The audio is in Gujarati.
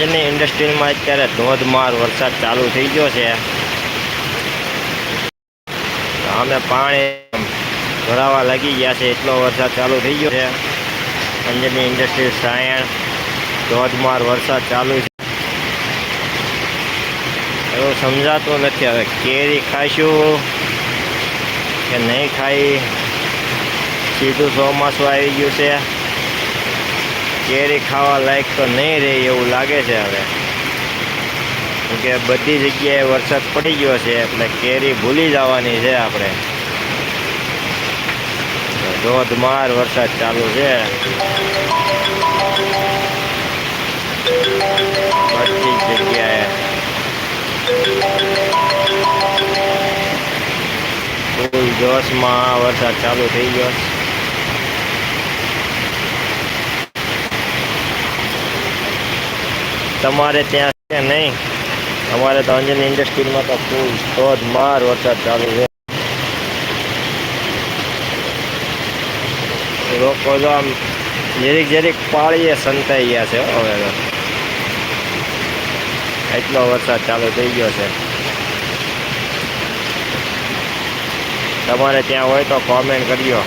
જેની ઇન્ડસ્ટ્રીમાં અત્યારે ધોધમાર વરસાદ ચાલુ થઈ ગયો છે ગામે પાણી ભરાવા લાગી ગયા છે એટલો વરસાદ ચાલુ થઈ ગયો છે જમીન ઇન્ડસ્ટ્રીસાયા ધોધમાર વરસાદ ચાલુ છે એઓ સમજાતો નથી હવે કેરી ખાશુ કે નઈ ખાઈ શીતસો મસવા આવી ગયો છે કેરી ખાવા લાયક તો નહીં રહે એવું લાગે છે હવે કે બધી જગ્યાએ વરસાદ પડી ગયો છે એટલે કેરી ભૂલી જવાની છે આપણે ધોધમાર વરસાદ ચાલુ છે બધી જગ્યાએ ફૂલ જોશમાં વરસાદ ચાલુ થઈ ગયો તમારે ત્યાં કે નહીં અમારે ડાંગની ઇન્ડસ્ટ્રીમાં તો ખોદમાર ઓછો ચાલુ છે રોકો જો યેરી જેરી પાળીય સંતાઈ ગયા છે હો આટલો વરસાદ ચાલે ગયો છે તમારે ત્યાં હોય તો કમેન્ટ કરજો